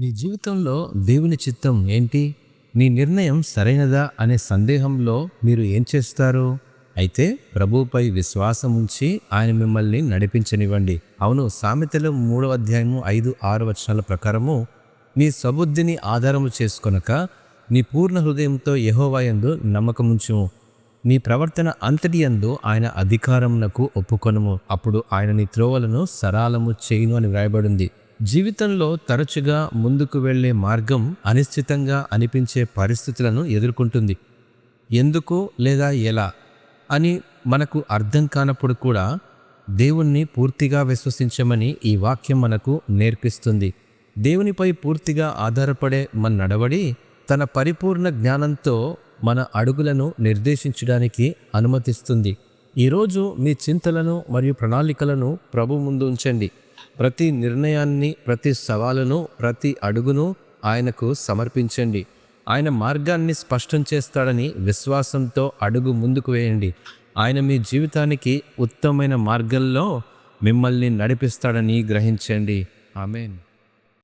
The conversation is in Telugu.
నీ జీవితంలో దేవుని చిత్తం ఏంటి? నీ నిర్ణయం సరైనదా అనే సందేహంలో మీరు ఏం చేస్తారు? అయితే ప్రభువుపై విశ్వాసం ఉంచి ఆయన మిమ్మల్ని నడిపించనివ్వండి. అవును సామెతలు మూడవ అధ్యాయము ఐదు ఆరు వచనాల ప్రకారము నీ సబుద్ధిని ఆధారము చేసుకొనక నీ పూర్ణ హృదయంతో యహోవాయందు నమ్మకముంచుము. నీ ప్రవర్తన అంతటి యందు ఆయన అధికారమునకు ఒప్పుకొనము. అప్పుడు ఆయన నీ త్రోవలను సరాలము చేయును అని వ్రాయబడింది. జీవితంలో తరచుగా ముందుకు వెళ్ళే మార్గం అనిశ్చితంగా అనిపించే పరిస్థితులను ఎదుర్కొంటుంది. ఎందుకు లేదా ఎలా అని మనకు అర్థం కానప్పుడు కూడా దేవుణ్ణి పూర్తిగా విశ్వసించమని ఈ వాక్యం మనకు నేర్పిస్తుంది. దేవునిపై పూర్తిగా ఆధారపడే మన నడవడి తన పరిపూర్ణ జ్ఞానంతో మన అడుగులను నిర్దేశించడానికి అనుమతిస్తుంది. ఈరోజు మీ చింతలను మరియు ప్రణాళికలను ప్రభు ముందు ఉంచండి. ప్రతి నిర్ణయాన్ని ప్రతి సవాలును ప్రతి అడుగును ఆయనకు సమర్పించండి. ఆయన మార్గాన్ని స్పష్టం చేస్తాడని విశ్వాసంతో అడుగు ముందుకు వేయండి. ఆయన మీ జీవితానికి ఉత్తమమైన మార్గంలో మిమ్మల్ని నడిపిస్తాడని గ్రహించండి. ఆమెన్.